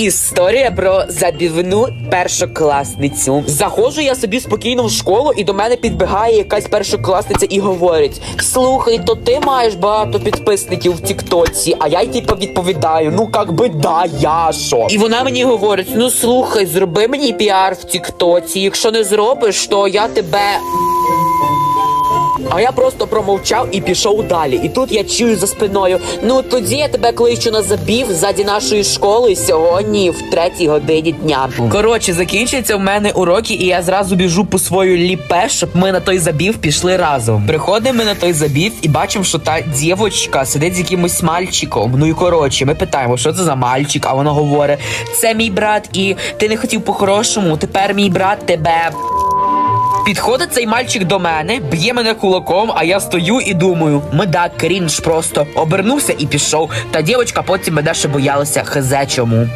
Історія про забівну першокласницю. Заходжу я собі спокійно в школу, і до мене підбігає якась першокласниця і говорить: Слухай, то ти маєш багато підписників в Тіктоці, а я й типу відповідаю: ну как би да, я що. І вона мені говорить: ну слухай, зроби мені піар в Тіктоці. Якщо не зробиш, то я тебе. А я просто промовчав і пішов далі. І тут я чую за спиною. Ну тоді я тебе кличу на забів ззаді нашої школи сьогодні в третій годині дня. Коротше, закінчуються в мене уроки, і я зразу біжу по свою ліпе, щоб ми на той забів пішли разом. Приходимо ми на той забів і бачимо, що та дівочка сидить з якимось мальчиком. Ну і коротше, ми питаємо, що це за мальчик, а вона говорить: це мій брат, і ти не хотів по-хорошому. Тепер мій брат тебе. Підходить цей мальчик до мене, б'є мене кулаком, а я стою і думаю, медак крінж просто обернувся і пішов. Та дівчинка потім мене ще боялася хезе чому.